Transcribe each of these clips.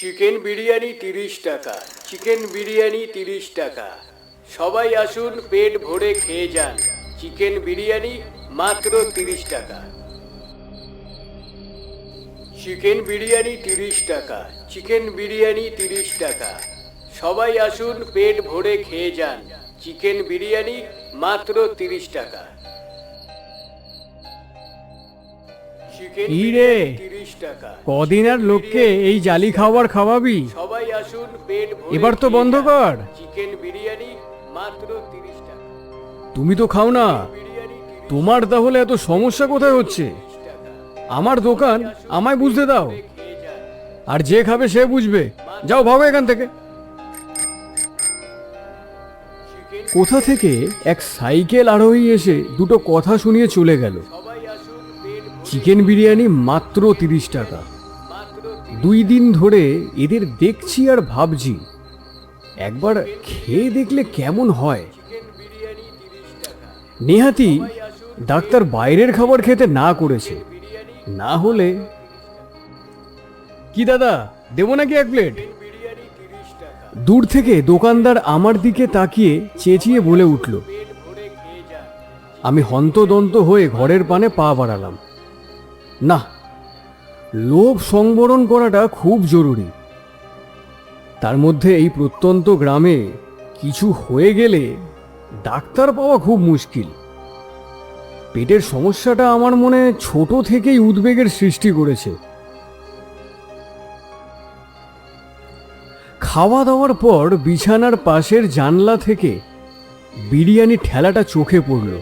Chicken biryani তিরিশ টাকা, chicken biryani তিরিশ টাকা। সবাই আসুন, পেট ভরে খেয়ে যান। চিকেন বিরিয়ানি মাত্র তিরিশ টাকা। চিকেন বিরিয়ানি তিরিশ টাকা, চিকেন বিরিয়ানি তিরিশ টাকা। সবাই আসুন, পেট ভরে খেয়ে যান। চিকেন বিরিয়ানি মাত্র তিরিশ টাকা। কি রে? তিরিশ টাকা। কদিন আর লোককে এই জালি খাবার খাওয়াবি? সবাই আসুন পেট ভরে এবার তো বন্ধ কর। চিকেন বিরিয়ানি মাত্র তিরিশ টাকা। তুমি তো খাও না। বিরিয়ানি তোমার তাহলে এত সমস্যা কোথায় হচ্ছে? আমার দোকান আমায় বুঝতে দাও। আর যে খাবে সে বুঝবে। যাও ভাগো এখান থেকে। কোথা থেকে এক সাইকেল আরোহী এসে দুটো কথা শুনিয়ে চলে গেল। চিকেন বিরিয়ানি মাত্র তিরিশ টাকা। দুই দিন ধরে এদের দেখছি আর ভাবছি, একবার খেয়ে দেখলে কেমন হয়? নেহাতি ডাক্তার বাইরের খাবার খেতে না করেছে। না হলে কি দাদা, দেবো নাকি এক প্লেট? দূর থেকে দোকানদার আমার দিকে তাকিয়ে চেঁচিয়ে বলে উঠল, আমি হন্তদন্ত হয়ে ঘরের পানে পা বাড়ালাম। না, লোভ সংবরণ করাটা খুব জরুরি। তার মধ্যে এই প্রত্যন্ত গ্রামে কিছু হয়ে গেলে ডাক্তার পাওয়া খুব মুশকিল। পেটের সমস্যাটা আমার মনে ছোট থেকেই উদ্বেগের সৃষ্টি করেছে। খাওয়া দাওয়ার পর বিছানার পাশের জানলা থেকে বিরিয়ানি ঠেলাটা চোখে পড়ল।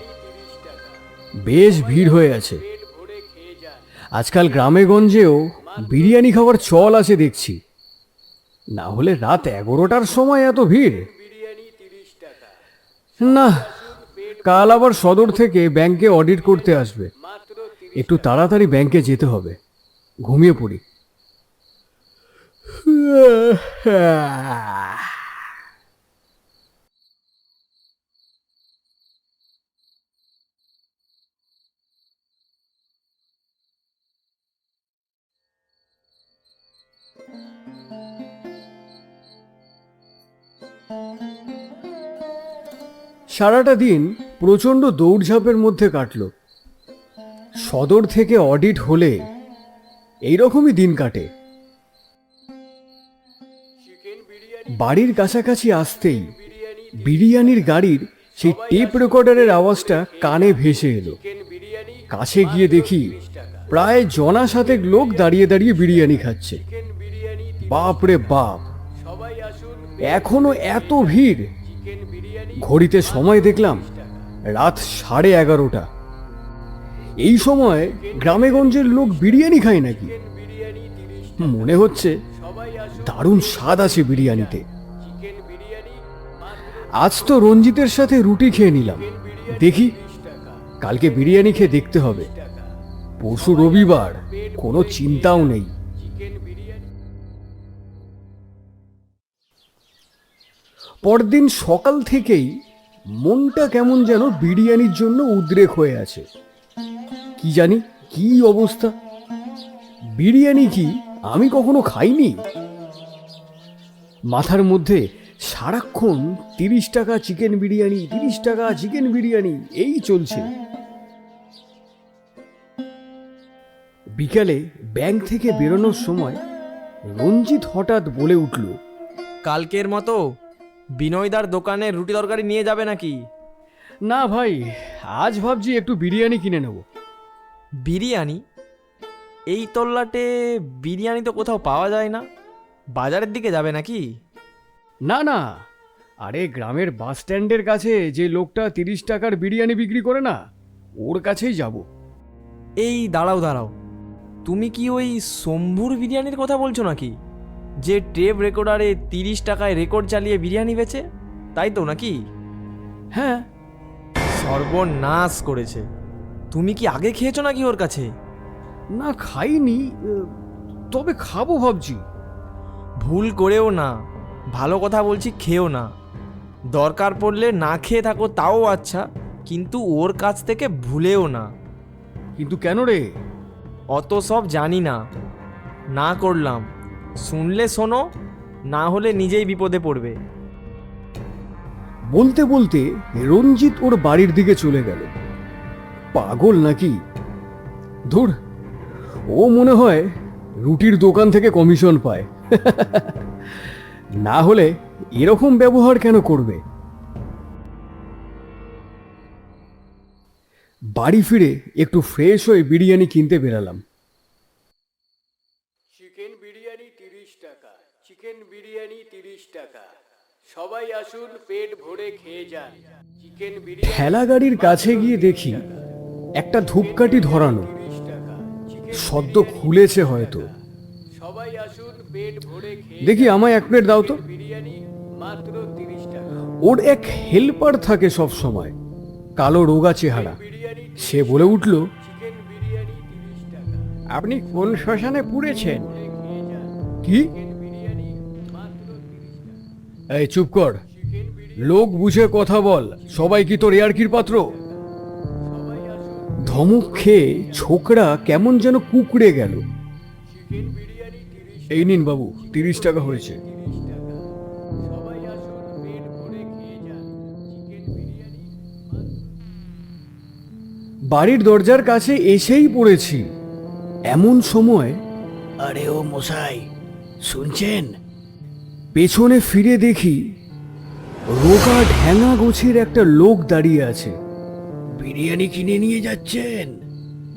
বেশ ভিড় হয়ে আছে। আজকাল গ্রামে গঞ্জেও বিরিয়ানি খাওয়ার চল আছে দেখছি। না হলে রাত এগারোটার সময় এত ভিড়। না, কাল আবার সদর থেকে ব্যাংকে অডিট করতে আসবে। একটু তাড়াতাড়ি ব্যাংকে যেতে হবে। ঘুমিয়ে পড়ি। সারাটা দিন প্রচণ্ড দৌড়ঝাঁপের মধ্যে কাটল। সদর থেকে অডিট হলে এইরকমই দিন কাটে। বাড়ির কাছাকাছি আসতেই বিরিয়ানির গাড়ির সেই টেপ রেকর্ডারের আওয়াজটা কানে ভেসে এলো। কাছে গিয়ে দেখি প্রায় জনা সাতেক লোক দাঁড়িয়ে দাঁড়িয়ে বিরিয়ানি খাচ্ছে। বাপ রে বাপ! এখনও এত ভিড়! ঘড়িতে সময় দেখলাম রাত সাড়ে এগারোটা। এই সময় গ্রামেগঞ্জের লোক বিরিয়ানি খায় নাকি? মনে হচ্ছে দারুণ স্বাদ আছে বিরিয়ানিতে। আজ তো রঞ্জিতের সাথে রুটি খেয়ে নিলাম। দেখি, কালকে বিরিয়ানি খেয়ে দেখতে হবে। পরশু রবিবার কোনো চিন্তাও নেই। পরদিন সকাল থেকেই মনটা কেমন যেন বিরিয়ানির জন্য উদ্রেক হয়ে আছে। কি জানি, কি অবস্থা? বিরিয়ানি কি আমি কখনো খাইনি? মাথার মধ্যে সারাক্ষণ তিরিশ টাকা চিকেন বিরিয়ানি, তিরিশ টাকা চিকেন বিরিয়ানি, এই চলছে। বিকালে ব্যাংক থেকে বেরোনোর সময় রঞ্জিত হঠাৎ বলে উঠল, কালকের মতো বিনয়দার দোকানে রুটি তরকারি নিয়ে যাবে নাকি? না ভাই আজ ভাবছি একটু বিরিয়ানি কিনে নেব। বিরিয়ানি? এই তল্লাটে বিরিয়ানি তো কোথাও পাওয়া যায় না। বাজারের দিকে যাবে নাকি? না না। আরে গ্রামের বাস স্ট্যান্ডের কাছে যে লোকটা তিরিশ টাকার বিরিয়ানি বিক্রি করে না ওর কাছেই যাব। এই দাঁড়াও দাঁড়াও। তুমি কি ওই শম্ভুর বিরিয়ানির কথা বলছো নাকি? যে টেপ রেকর্ডারে তিরিশ টাকায় রেকর্ড চালিয়ে বিরিয়ানি বেচে? তাই তো নাকি? হ্যাঁ সর্বনাশ করেছে। তুমি কি আগে খেয়েছো নাকি ওর কাছে? না খাইনি। তবে খাব ভাবছি। ভুল করেও না ভালো কথা বলছি খেও না। দরকার পড়লে না খেয়ে থাকো তাও আচ্ছা কিন্তু ওর কাছ থেকে ভুলেও না। কিন্তু কেন রে? অত সব জানি না। না করলাম। শুনলে শোনো, না হলে নিজেই বিপদে পড়বে। বলতে বলতে রঞ্জিত ওর বাড়ির দিকে চলে গেল। পাগল নাকি? ধুর, ও মনে হয় রুটির দোকান থেকে কমিশন পায়। না হলে এরকম ব্যবহার কেন করবে? বাড়ি ফিরে একটু ফ্রেশ হয়ে বিরিয়ানি কিনতে বেরালাম চিকেন বিরিয়ানি তিরিশ টাকা চিকেন বিরিয়ানি তিরিশ টাকা সবাই আসুন পেট ভরে খেয়ে যান। চিকেন বিরিয়ানি ঠেলা গাড়ির কাছে গিয়ে দেখি একটা ধূপকাঠি ধরানো। সদ্য খুলেছে হয়তো। সবাই আসুন পেট ভরে খেয়ে দেখি আমায় এক প্লেট দাও তো। বিরিয়ানি মাত্র তিরিশ টাকা। ওর এক হেল্পার থাকে সব সময়। কালো রোগা চেহারা। সে বলে উঠল আপনি কোন শ্মশানে পুড়েছেন? কি? এই, চুপ কর। লোক বুঝে কথা বল। সবাই কি তোর এয়ারকির পাত্র? ধমক খেয়ে ছোকরা কেমন যেন কুকড়ে গেল। এই নিন বাবু, তিরিশ টাকা হয়েছে। বাড়ির দরজার কাছে এসেই পড়েছি। এমন সময় আরে ও মশাই, শুনছেন? পেছনে ফিরে দেখি রোগা ঢ্যাঙা গোছের একটা লোক দাঁড়িয়ে আছে। বিরিয়ানি কিনে নিয়ে যাচ্ছেন?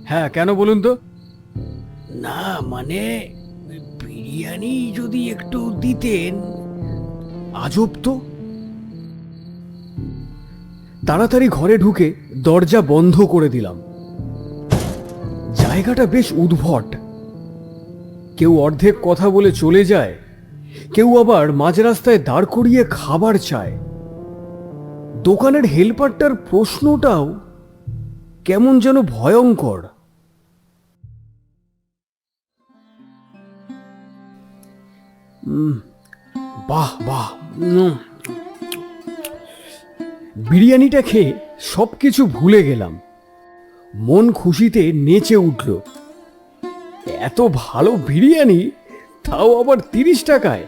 হ্যাঁ কেন বলুন তো? না মানে বিরিয়ানি যদি একটু দিতেন। আজব তো। তাড়াতাড়ি ঘরে ঢুকে দরজা বন্ধ করে দিলাম। জায়গাটা বেশ উদ্ভট। কেউ অর্ধেক কথা বলে চলে যায় কেউ আবার মাঝ রাস্তায় দাঁড় করিয়ে খাবার চায়। দোকানের হেল্পারটার প্রশ্নটাও কেমন যেন ভয়ঙ্কর। বাহ বাহ। বিরিয়ানিটা খেয়ে সব কিছু ভুলে গেলাম। মন খুশিতে নেচে উঠল। এত ভালো বিরিয়ানি, তাও আবার তিরিশ টাকায়।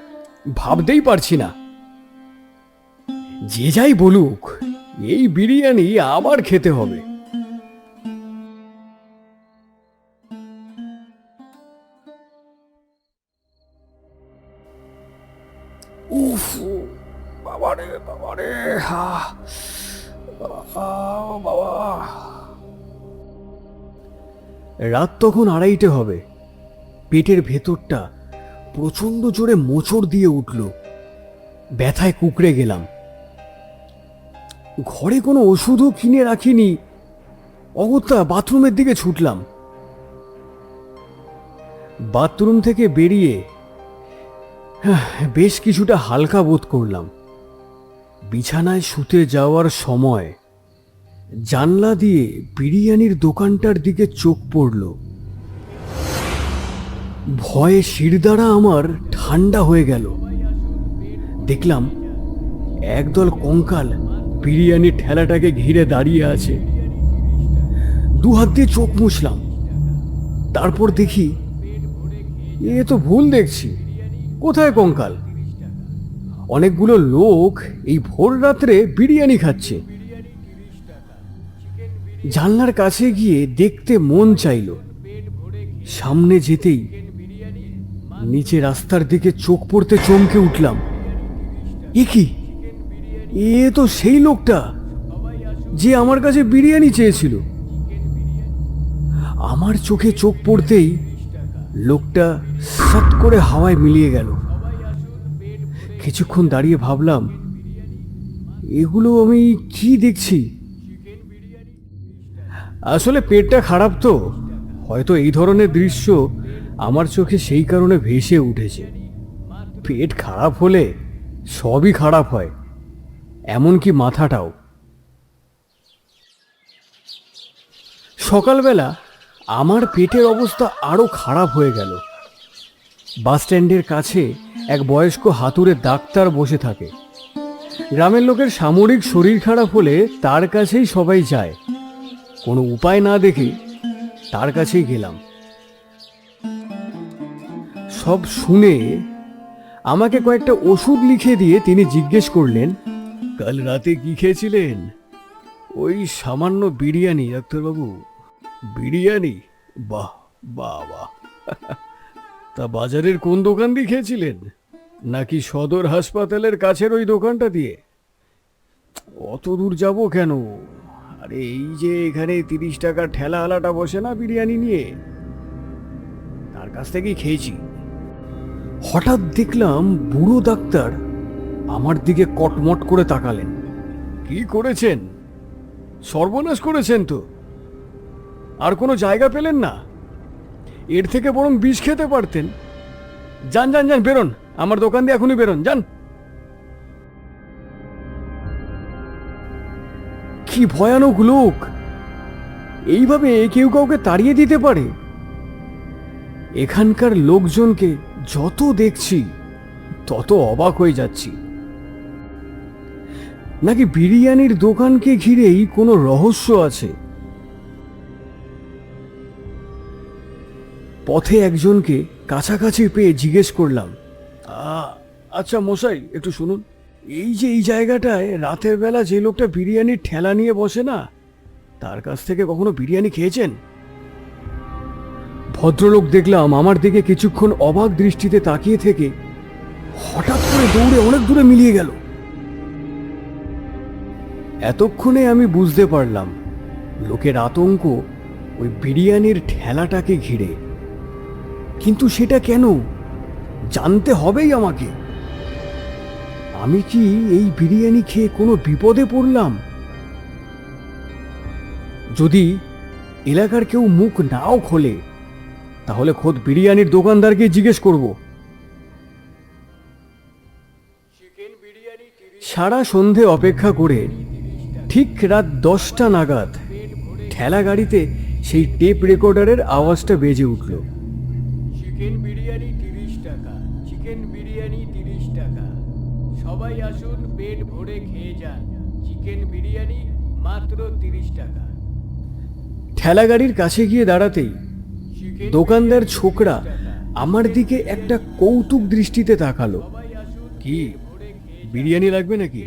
ভাবতেই পারছি না। যে যাই বলুক, এই বিরিয়ানি আবার খেতে হবে। উফ বাবারে হা বাবা। রাত তখন আড়াইটে হবে। পেটের ভেতরটা প্রচণ্ড জোরে মোচড় দিয়ে উঠল। ব্যথায় কুকড়ে গেলাম। ঘরে কোনো ওষুধও কিনে রাখিনি। অগত্যা বাথরুমের দিকে ছুটলাম। বাথরুম থেকে বেরিয়ে হাহ, বেশ কিছুটা হালকা বোধ করলাম। বিছানায় শুতে যাওয়ার সময় জানলা দিয়ে বিরিয়ানির দোকানটার দিকে চোখ পড়ল। ভয়ে শিরদাঁড়া আমার ঠান্ডা হয়ে গেল। দেখলাম একদল কঙ্কাল বিরিয়ানির ঠেলাটাকে ঘিরে দাঁড়িয়ে আছে। দু হাত দিয়ে চোখ মুছলাম। তারপর দেখি এ তো ভুল দেখছি। কোথায় কঙ্কাল? অনেকগুলো লোক এই ভোর রাত্রে বিরিয়ানি খাচ্ছে। জানলার কাছে গিয়ে দেখতে মন চাইল। সামনে যেতেই নিচে রাস্তার দিকে চোখ পড়তে চমকে উঠলাম। এ কি? এ তো সেই লোকটা যে আমার কাছে বিরিয়ানি চেয়েছিল। আমার চোখে চোখ পড়তেই লোকটা সাত করে হাওয়ায় মিলিয়ে গেল। কিছুক্ষণ দাঁড়িয়ে ভাবলাম, এগুলো আমি কি দেখছি? আসলে পেটটা খারাপ তো, হয়তো এই ধরনের দৃশ্য আমার চোখে সেই কারণে ভেসে উঠেছে। পেট খারাপ হলে সবই খারাপ হয়, এমনকি মাথাটাও। সকালবেলা আমার পেটের অবস্থা আরও খারাপ হয়ে গেল। বাসস্ট্যান্ডের কাছে এক বয়স্ক হাতুড়ে ডাক্তার বসে থাকে। গ্রামের লোকের সামরিক শরীর খারাপ হলে তার কাছেই সবাই যায়। কোনো উপায় না দেখে তার কাছেই গেলাম। সব শুনে আমাকে কয়েকটা ওষুধ লিখে দিয়ে তিনি জিজ্ঞেস করলেন, কাল রাতে কি খেয়েছিলেন? ওই সামান্য বিরিয়ানি, ডাক্তারবাবু। বিরিয়ানি? বাহ বাহ বাহ। তা বাজারের কোন দোকান দিয়ে খেয়েছিলেন? নাকি সদর হাসপাতালের কাছের ওই দোকানটা দিয়ে? অত দূর যাব কেন? আরে এই যে এখানে তিরিশ টাকার ঠেলা আলাটা বসে না বিরিয়ানি নিয়ে? তার কাছ থেকেই খেয়েছি। হঠাৎ দেখলাম বুড়ো ডাক্তার আমার দিকে কটমট করে তাকালেন। কি করেছেন? সর্বনাশ করেছেন তো। আর কোনো জায়গা পেলেন না। এর থেকে বরং বিষ খেতে পারতেন। যান যান যান, বেরোন। আমার দোকান দিয়ে এখনই বেরোন, যান। কি ভয়ানক লোক। এইভাবে কেউ কাউকে তাড়িয়ে দিতে পারে। এখানকার লোকজনকে যত দেখছি, তত অবাক হয়ে যাচ্ছি। নাকি বিরিয়ানির দোকানকে ঘিরেই কোনো রহস্য আছে? পথে একজনকে কাছাকাছি পেয়ে জিজ্ঞেস করলাম আচ্ছা মশাই, একটু শুনুন। এই যে এই জায়গাটায় রাতের বেলা যে লোকটা বিরিয়ানির ঠেলা নিয়ে বসে না, তার কাছ থেকে কখনো বিরিয়ানি খেয়েছেন? ভদ্রলোক দেখলাম আমার দিকে কিছুক্ষণ অবাক দৃষ্টিতে তাকিয়ে থেকে হঠাৎ করে দৌড়ে অনেক দূরে মিলিয়ে গেল। এতক্ষণে আমি বুঝতে পারলাম, লোকের আতঙ্ক ওই বিরিয়ানির ঠেলাটাকে ঘিরে। কিন্তু সেটা কেন? জানতে হবেই আমাকে। আমি কি এই বিরিয়ানি খেয়ে কোনো বিপদে পড়লাম? যদি এলাকার কেউ মুখ নাও খোলে তাহলে খোদ বিরিয়ানির দোকানদারকে জিজ্ঞেস করব। সারা সন্ধে অপেক্ষা করে ঠিক রাত দশটা নাগাদ ঠেলা গাড়িতে সেই টেপ রেকর্ডারের আওয়াজটা বেজে উঠল। চিকেন বিরিয়ানি তিরিশ টাকা চিকেন বিরিয়ানি তিরিশ টাকা। সবাই আসুন পেট ভরে খেয়ে যান। চিকেন বিরিয়ানি মাত্র তিরিশ টাকা। ঠেলা গাড়ির কাছে গিয়ে দাঁড়াতেই দোকানদার ছোকরা আমার দিকে একটা কৌতুক দৃষ্টিতে তাকালো। কি? বিরিয়ানি লাগবে নাকি?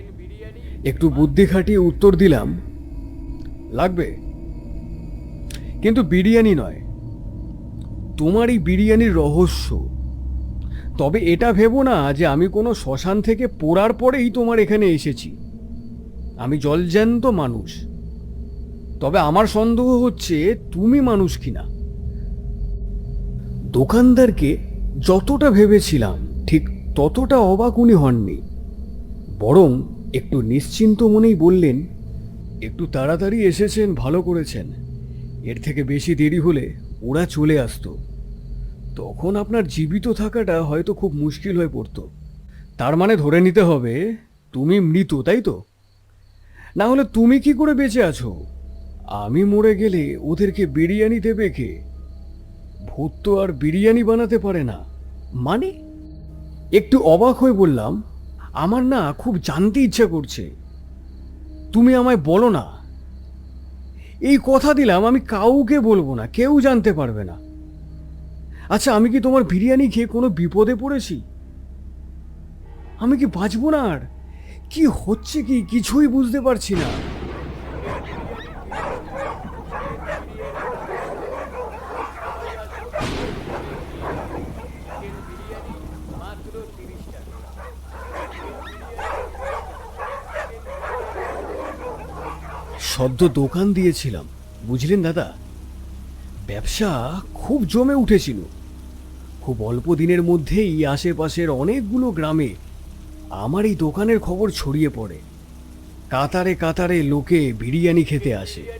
একটু বুদ্ধি খাটিয়ে উত্তর দিলাম লাগবে। কিন্তু বিরিয়ানি নয়। তোমার এই বিরিয়ানির রহস্য। তবে এটা ভেবো না যে আমি কোনো শ্মশান থেকে পোড়ার পরেই তোমার এখানে এসেছি। আমি জলজ্যান্ত মানুষ। তবে আমার সন্দেহ হচ্ছে তুমি মানুষ কিনা। দোকানদারকে যতটা ভেবেছিলাম, ঠিক ততটা অবাক উনি হননি। বরং একটু নিশ্চিন্ত মনেই বললেন, একটু তাড়াতাড়ি এসেছেন, ভালো করেছেন। এর থেকে বেশি দেরি হলে ওরা চলে আসতো। তখন আপনার জীবিত থাকাটা হয়তো খুব মুশকিল হয়ে পড়তো। তার মানে ধরে নিতে হবে, তুমি মৃত, তাই তো? না হলে তুমি কি করে বেঁচে আছো? আমি মরে গেলে ওদেরকে বিরিয়ানি দেবে কে? ভূত তো আর বিরিয়ানি বানাতে পারে না। মানে? একটু অবাক হয়ে বললাম, আমার না খুব জানতে ইচ্ছা করছে। তুমি আমায় বলো না। এই কথা দিলাম, আমি কাউকে বলব না, কেউ জানতে পারবে না। আচ্ছা আমি কি তোমার বিরিয়ানি খেয়ে কোনো বিপদে পড়েছি? আমি কি বাঁচবো না আর? কি হচ্ছে কি, কিছুই বুঝতে পারছি না। সদ্য দোকান দিয়েছিলাম। বুঝলেন দাদা? ব্যবসা খুব জমে উঠেছিল। খুব অল্প দিনের মধ্যেই আশেপাশের অনেকগুলো গ্রামে আমার এই দোকানের খবর ছড়িয়ে পড়ে। কাতারে কাতারে লোকে বিরিয়ানি খেতে আসে।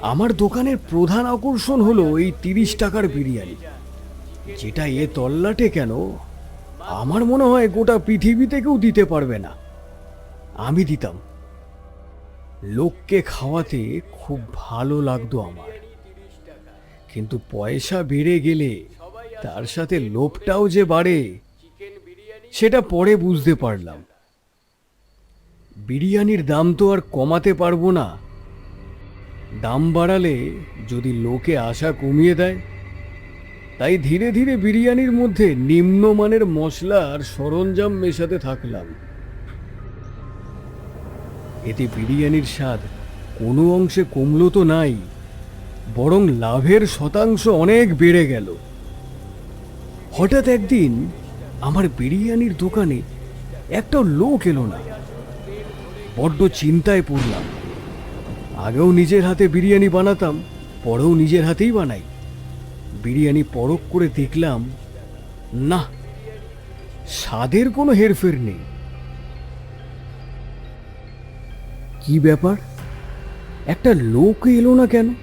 আমার দোকানের প্রধান আকর্ষণ হলো এই তিরিশ টাকার বিরিয়ানি। যেটা এ তল্লাটে কেন? আমার মনে হয় গোটা পৃথিবীতে কেউ দিতে পারবে না। আমি দিতাম। লোককে খাওয়াতে খুব ভালো লাগতো আমার। কিন্তু পয়সা বেড়ে গেলে তার সাথে লোভটাও যে বাড়ে, সেটা পরে বুঝতে পারলাম। বিরিয়ানির দাম তো আর কমাতে পারব না। দাম বাড়ালে যদি লোকে আশা কমিয়ে দেয়, তাই ধীরে ধীরে বিরিয়ানির মধ্যে নিম্নমানের মশলা আর সরঞ্জাম মেশাতে থাকলাম। এতে বিরিয়ানির স্বাদ কোনো অংশে কমলো তো নাই, বরং লাভের শতাংশ অনেক বেড়ে গেল। হঠাৎ একদিন আমার বিরিয়ানির দোকানে একটা লোক এলো না। বড্ড চিন্তায় পড়লাম। আগেও নিজের হাতে বিরিয়ানি বানাতাম, পরেও নিজের হাতেই বানাই। বিরিয়ানি পরক করে দেখলাম, না, স্বাদের কোনো হেরফের নেই। কি ব্যাপার? একটা লোক এলো না কেন?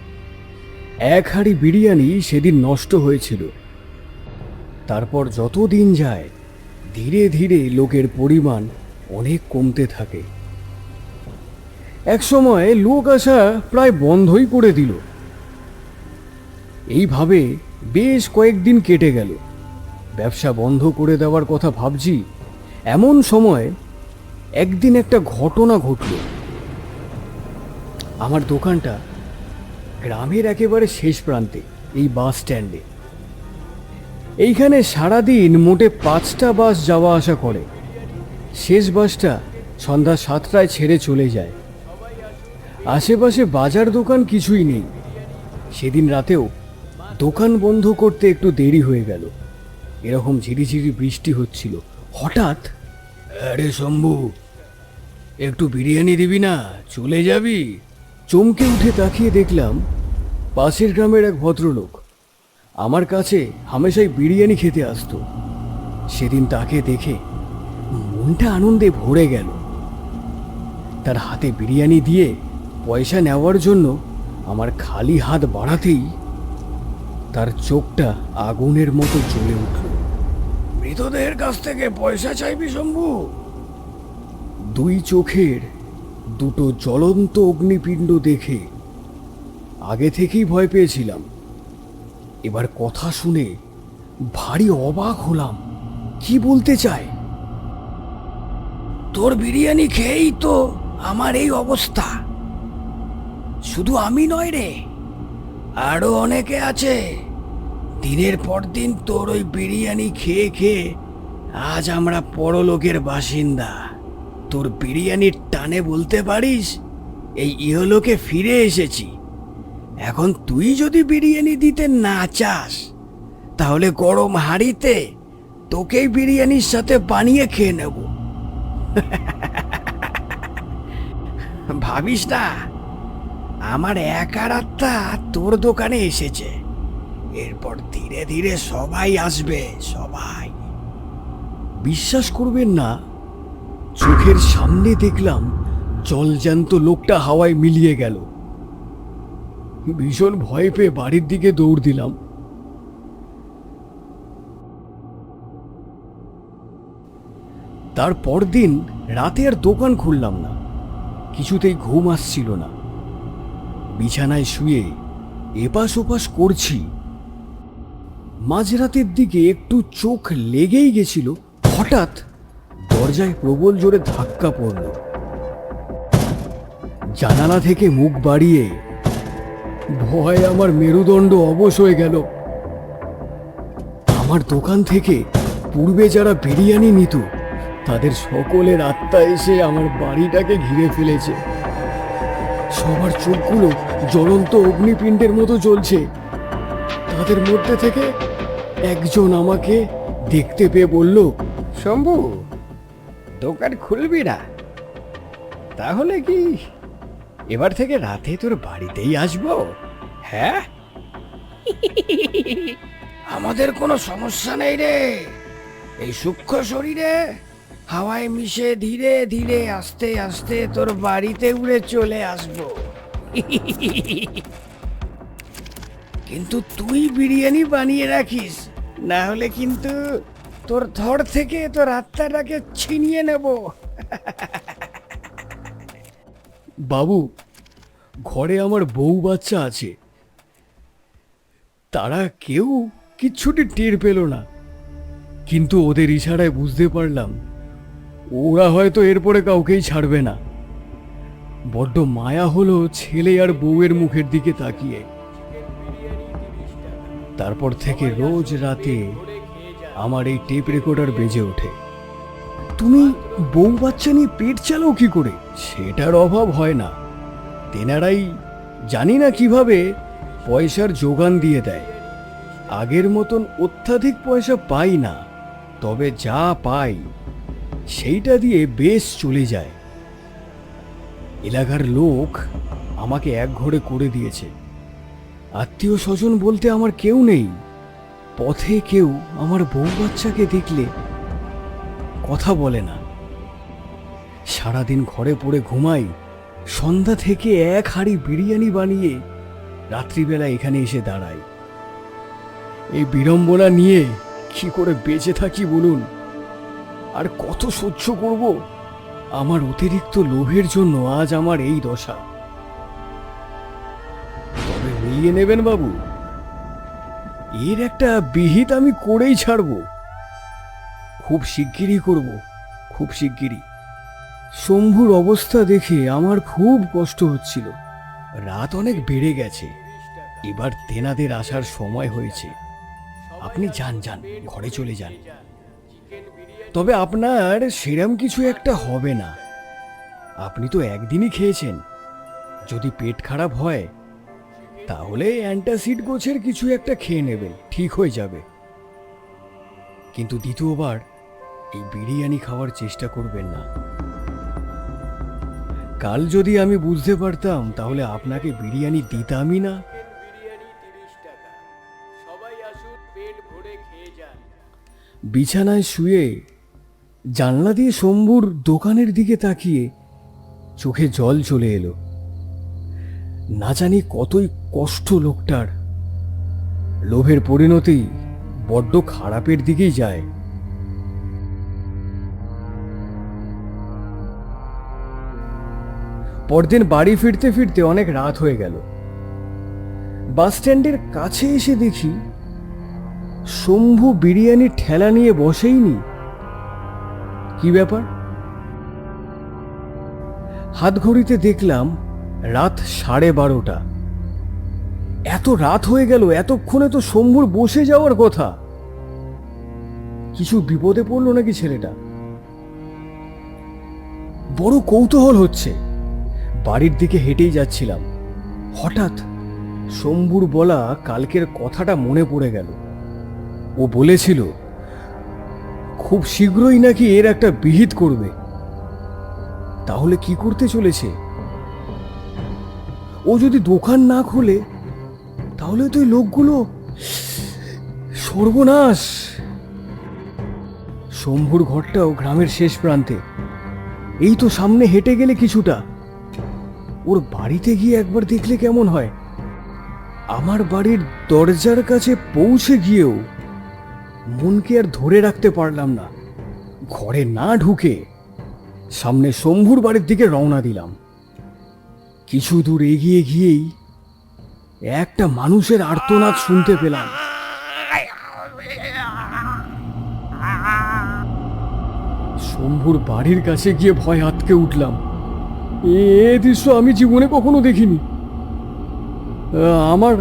এক হাঁড়ি বিরিয়ানি সেদিন নষ্ট হয়েছিল। তারপর যত দিন যায়, ধীরে ধীরে লোকের পরিমাণ অনেক কমতে থাকে। একসময় লোক আসা প্রায় বন্ধই করে দিল। এইভাবে বেশ কয়েকদিন কেটে গেল। ব্যবসা বন্ধ করে দেওয়ার কথা ভাবছি। এমন সময় একদিন একটা ঘটনা ঘটল। আমার দোকানটা গ্রামের একেবারে শেষ প্রান্তে, এই বাস স্ট্যান্ডে। এইখানে সারাদিন মোটে পাঁচটা বাস যাওয়া আসা করে। শেষ বাসটা সন্ধ্যা সাতটায় ছেড়ে চলে যায়। আশেপাশে বাজার দোকান কিছুই নেই। সেদিন রাতেও দোকান বন্ধ করতে একটু দেরি হয়ে গেল। এরকম ঝিরিঝিরি বৃষ্টি হচ্ছিল। হঠাৎ, আরে শম্ভু, একটু বিরিয়ানি দিবি না? চলে যাবি? চমকে উঠে তাকিয়ে দেখলাম পাশের গ্রামের এক ভদ্রলোক আমার কাছে হামেশাই বিরিয়ানি খেতে আসতো। সেদিন তাকে দেখে মনটা আনন্দে ভরে গেল। তার হাতে বিরিয়ানি দিয়ে পয়সা নেওয়ার জন্য আমার খালি হাত বাড়াতেই তার চোখটা আগুনের মতো জ্বলে উঠল। মৃতদেহের কাছ থেকে পয়সা চাইবি শম্ভু? দুই চোখের দুটো জ্বলন্ত অগ্নিপিণ্ড দেখে আগে থেকেই ভয় পেয়েছিলাম। এবার কথা শুনে ভারী অবাক হলাম। কি বলতে চায়? তোর বিরিয়ানি খেয়েই তো আমার এই অবস্থা। শুধু আমি নয় রে, আরও অনেকে আছে। দিনের পর দিন তোর ওই বিরিয়ানি খেয়ে খেয়ে আজ আমরা পরলোকের বাসিন্দা। তোর বিরিয়ানির টানে বলতে পারিস? এই ইহলোকে ফিরে এসেছি। এখন তুই যদি বিরিয়ানি দিতে না চাস, তাহলে গরম হাঁড়িতে তোকেই বিরিয়ানির সাথে বানিয়ে খেয়ে নেব। ভাবিস না, আমার একার আত্মা তোর দোকানে এসেছে। এরপর ধীরে ধীরে সবাই আসবে, সবাই। বিশ্বাস করবেন না চোখের সামনে দেখলাম জলজ্যান্ত লোকটা হাওয়ায় মিলিয়ে গেল। ভীষণ ভয় পেয়ে বাড়ির দিকে দৌড় দিলাম। তার পরদিন রাতে আর দোকান খুললাম না। কিছুতেই ঘুম আসছিল না। বিছানায় শুয়ে এপাশ ওপাশ করছি। মাঝরাতের দিকে একটু চোখ লেগেই গেছিল। হঠাৎ দরজায় প্রবল জোরে ধাক্কা পড়ল। জানালা থেকে মুখ বাড়িয়ে ভয় আমার মেরুদণ্ড অবশ হয়ে গেল। আমার দোকান থেকে পূর্বে যারা বিরিয়ানি নিত, তাদের সকলের আত্মা এসে আমার বাড়িটাকে ঘিরে ফেলেছে। সবার চোখগুলো জ্বলন্ত অগ্নিপিণ্ডের মতো জ্বলছে। তাদের মধ্যে থেকে একজন আমাকে দেখতে পেয়ে বলল, শম্ভু দোকান খুলবি না। তাহলে কি এবার থেকে রাতে তোর বাড়িতেই আসব? হ্যাঁ? আমাদের কোনো সমস্যা নেই রে। এই সূক্ষ্ম শরীরে হাওয়ায় মিশে ধীরে ধীরে আস্তে আস্তে তোর বাড়িতে উড়ে চলে আসব। কিন্তু তুই বিরিয়ানি বানিয়ে রাখিস, না হলে কিন্তু তোর ধর থেকে তোর আত্মাটাকে ছিনিয়ে নেব। বাবু, ঘরে আমার বউ বাচ্চা আছে। তারা কেউ কিচ্ছুটি টের পেল না। কিন্তু ওদের ইশারায় বুঝতে পারলাম, ওরা হয়তো এরপরে কাউকেই ছাড়বে না। বড্ড মায়া হলো ছেলে আর বউয়ের মুখের দিকে তাকিয়ে। তারপর থেকে রোজ রাতে আমার এই টেপ রেকর্ডার বেজে ওঠে। তুমি বউ বাচ্চা নিয়ে পেট চালাও কি করে? সেটার অভাব হয় না। তেনারাই জানি না কীভাবে পয়সার যোগান দিয়ে দেয়। আগের মতন অত্যাধিক পয়সা পাই না, তবে যা পাই, সেইটা দিয়ে বেশ চলে যায়। এলাকার লোক আমাকে এক ঘরে করে দিয়েছে। আত্মীয় স্বজন বলতে আমার কেউ নেই। পথে কেউ আমার বউ বাচ্চাকে দেখলে কথা বলে না। সারাদিন ঘরে পড়ে ঘুমাই, সন্ধ্যা থেকে এক হাঁড়ি বিরিয়ানি বানিয়ে রাত্রিবেলা এখানে এসে দাঁড়াই। এই বিড়ম্বনা নিয়ে কি করে বেঁচে থাকি বলুন? আর কত সহ্য করব? আমার অতিরিক্ত লোভের জন্য আজ আমার এই দশা। তবে মিলিয়ে নেবেন বাবু। এর একটা বিহিত আমি করেই ছাড়ব। খুব শিগগিরই করব, খুব শিগগিরই। শম্ভুর অবস্থা দেখে আমার খুব কষ্ট হচ্ছিল। রাত অনেক বেড়ে গেছে, এবার তেনাদের আসার সময় হয়েছে। আপনি যান যান, ঘরে চলে যান। তবে আপনার সেরাম কিছু একটা হবে না। আপনি তো একদিনই খেয়েছেন। যদি পেট খারাপ হয় তাহলে অ্যান্টাসিড গোছের কিছু একটা খেয়ে নেবেন ঠিক হয়ে যাবে। কিন্তু দ্বিতীয়বার এই বিরিয়ানি খাওয়ার চেষ্টা করবেন না। কাল যদি আমি বুঝতে পারতাম, তাহলে আপনাকে বিরিয়ানি দিতামই না। বিছানায় শুয়ে জানলা দিয়ে শম্ভুর দোকানের দিকে তাকিয়ে চোখে জল চলে এলো। না জানি কতই কষ্ট লোকটার। লোভের পরিণতি বড্ড খারাপের দিকেই যায়। পরদিন বাড়ি ফিরতে ফিরতে অনেক রাত হয়ে গেল। বাস স্ট্যান্ডের কাছে এসে দেখি শম্ভু বিরিয়ানির ঠেলা নিয়ে বসেইনি কি ব্যাপার? হাত ঘড়িতে দেখলাম রাত সাড়ে বারোটা। এত রাত হয়ে গেল, এতক্ষণে তো শম্ভুর বসে যাওয়ার কথা। কিছু বিপদে পড়ল নাকি ছেলেটা? বড় কৌতূহল হচ্ছে। বাড়ির দিকে হেঁটেই যাচ্ছিলাম। হঠাৎ শম্ভুর বলা কালকের কথাটা মনে পড়ে গেল। ও বলেছিল, খুব শীঘ্রই নাকি এর একটা বিহিত করবে। তাহলে কি করতে চলেছে? ও যদি দোকান না খোলে, তাহলে তো এই লোকগুলো সর্বনাশ। শম্ভুর ঘরটাও গ্রামের শেষ প্রান্তে। এই তো সামনে হেঁটে গেলে কিছুটা। ওর বাড়িতে গিয়ে একবার দেখলে কেমন হয়? আমার বাড়ির দরজার কাছে পৌঁছে গিয়েও মনকে আর ধরে রাখতে পারলাম না। ঘরে না ঢুকে সামনে শম্ভুর বাড়ির দিকে রওনা দিলাম। কিছু দূর এগিয়ে গিয়েই একটা মানুষের আর্তনাদ শুনতে পেলাম। শম্ভুর বাড়ির কাছে গিয়ে ভয় আটকে উঠলাম। এ দৃশ্য আমি জীবনে কখনো দেখিনি। আমার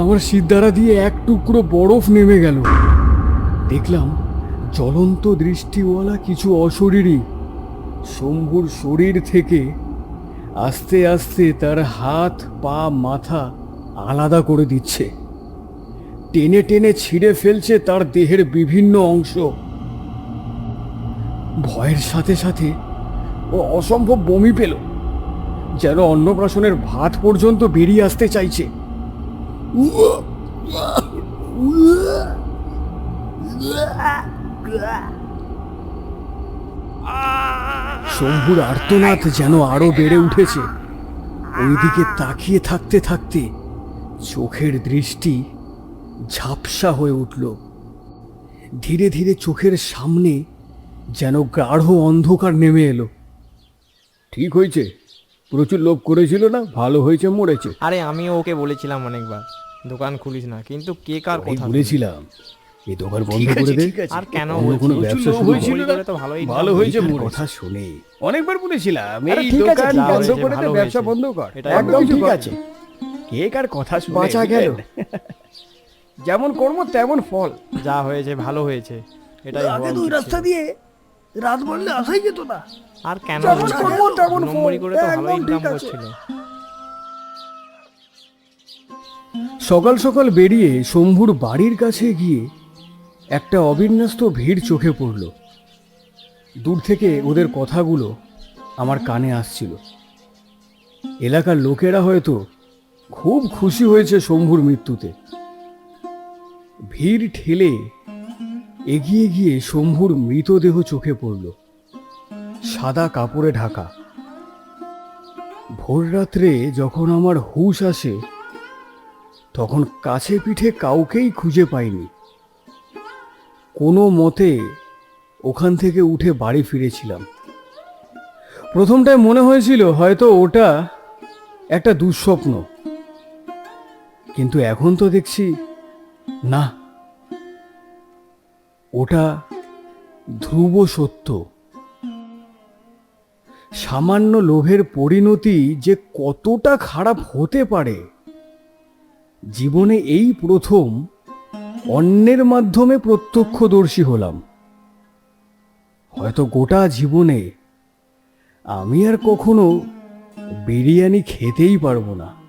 আমার সিদ্ধারা দিয়ে এক টুকরো বরফ নেমে গেল। দেখলাম জ্বলন্ত দৃষ্টিওয়ালা কিছু অশরীরী। শম্ভুর শরীর থেকে আস্তে আস্তে তার হাত পা মাথা আলাদা করে দিচ্ছে টেনে টেনে ছিঁড়ে ফেলছে তার দেহের বিভিন্ন অংশ ভয়ের সাথে সাথে ও অসম্ভব বমি পেল যেন অন্নপ্রাশনের ভাত পর্যন্ত বেরিয়ে আসতে চাইছে শম্ভুর আর্তনাদ যেন আরও বেড়ে উঠেছে। ওইদিকে তাকিয়ে থাকতে থাকতে চোখের দৃষ্টি ঝাপসা হয়ে উঠল। ধীরে ধীরে চোখের সামনে যেন গাঢ় অন্ধকার নেমে এলো। ঠিক হয়েছে। প্রচুর লোভ করেছিল না? ভালো হয়েছে মরেছে। আরে আমিও ওকে বলেছিলাম অনেকবার। দোকান খুলিস না কিন্তু কে কার কথা বলেছিলাম। এই দোকান বন্ধ করে দে। আর কেন কোনো ব্যবসা শুরু হয়েছিল? তো ভালোই ভালো হয়েছে কথা শুনে। অনেকবার বলেছিলাম এই দোকান বন্ধ করে দে ব্যবসা বন্ধ কর। একদম ঠিক আছে। কে কার কথা শুনে? বাঁচা গেল। যেমন কর্ম তেমন ফল। যা হয়েছে ভালো হয়েছে। এটাই আগে তো রাস্তা দিয়ে রাত বাড়লে আসাই যেত না। আর কেন? করব তেমন ফল। করে তো ভালো ইনকাম। করছিল। সকাল সকাল বেরিয়ে শম্ভুর বাড়ির কাছে গিয়ে একটা অবিন্যস্ত ভিড় চোখে পড়ল। দূর থেকে ওদের কথাগুলো আমার কানে আসছিল। এলাকার লোকেরা হয়তো খুব খুশি হয়েছে শম্ভুর মৃত্যুতে। ভিড় ঠেলে এগিয়ে গিয়ে শম্ভুর মৃতদেহ চোখে পড়ল। সাদা কাপড়ে ঢাকা। ভোর রাত্রে যখন আমার হুঁশ আসে, তখন কাছে পিঠে কাউকেই খুঁজে পাইনি। কোনো মতে ওখান থেকে উঠে বাড়ি ফিরেছিলাম। প্রথমটায় মনে হয়েছিল হয়তো ওটা একটা দুঃস্বপ্ন। কিন্তু এখন তো দেখছি, না। ওটা ধ্রুব সত্য। সামান্য লোভের পরিণতি যে কতটা খারাপ হতে পারে, জীবনে এই প্রথম অন্যের মাধ্যমে প্রত্যক্ষদর্শী হলাম। হয়তো গোটা জীবনে আমি আর কখনো বিরিয়ানি খেতেই পারব না।